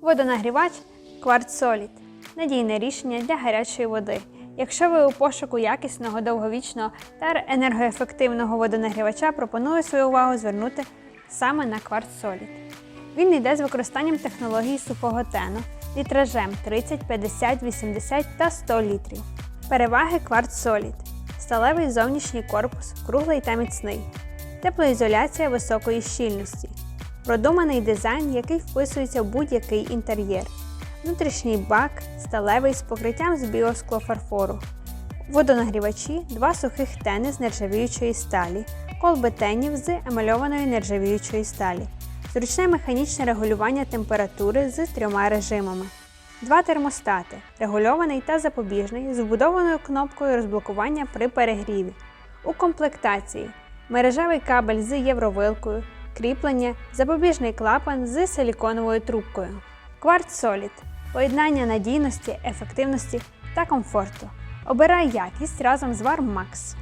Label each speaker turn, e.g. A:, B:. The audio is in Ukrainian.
A: Водонагрівач Quartz надійне рішення для гарячої води. Якщо ви у пошуку якісного, довговічного та енергоефективного водонагрівача, пропоную свою увагу звернути саме на Quartz. Він йде з використанням технології сухого тену літражем 30, 50, 80 та 100 літрів. Переваги Quartz. Сталевий зовнішній корпус, круглий та міцний. Теплоізоляція високої щільності. Продуманий дизайн, який вписується в будь-який інтер'єр. Внутрішній бак сталевий з покриттям з біосклофарфору. Водонагрівачі, два сухих тени з нержавіючої сталі, колби тенів з емальованої нержавіючої сталі, зручне механічне регулювання температури з трьома режимами. Два термостати, регульований та запобіжний, з вбудованою кнопкою розблокування при перегріві. У комплектації мережевий кабель з євровилкою, кріплення, запобіжний клапан з силіконовою трубкою. Кварц Solid – поєднання надійності, ефективності та комфорту. Обирай якість разом з Warm.